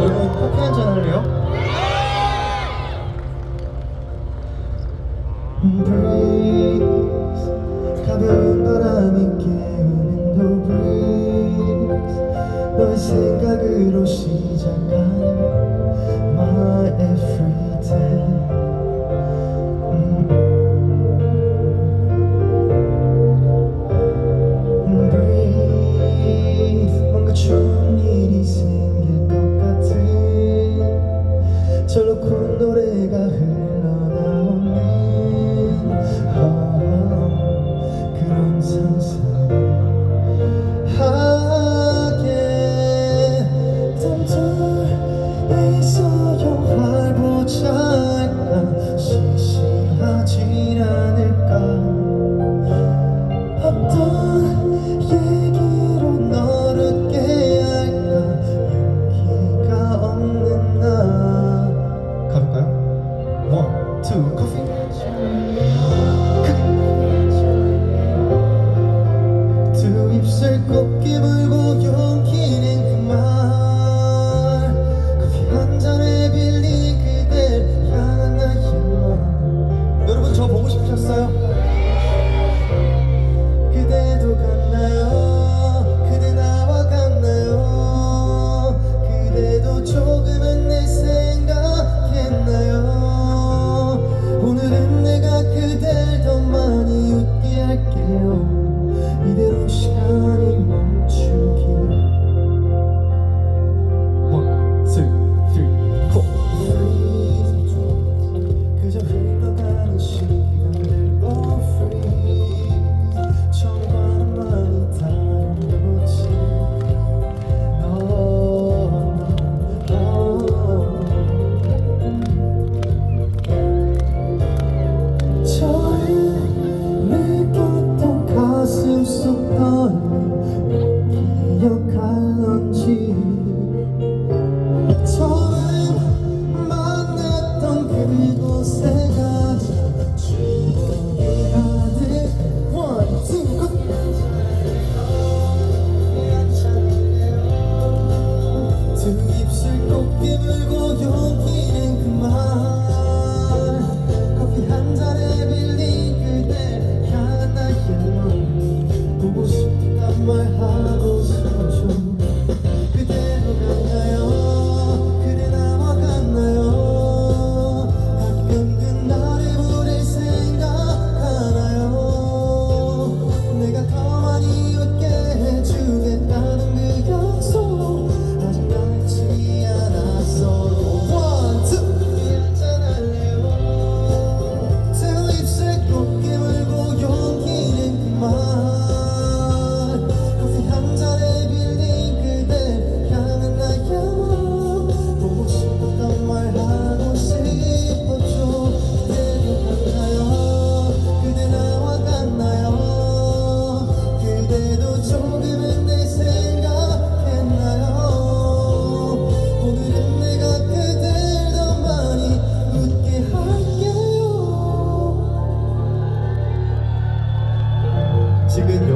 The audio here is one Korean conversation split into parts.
여러분 커피 한 잔 할래요? Breeze 가벼운 바람이 깨우는 no breeze 너의 생각으로 시작하는 যতক্ষণ ধরে 원, 투, 커피. 두 입술 꽃게 물고 그댈 더 많이 웃게 할게요. 이대로 시간이 멈추길 One, two, three, 그저 흘러가는 시간.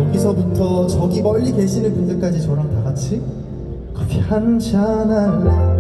여기서부터 저기 멀리 계시는 분들까지 저랑 다 같이 커피 한 잔 할래?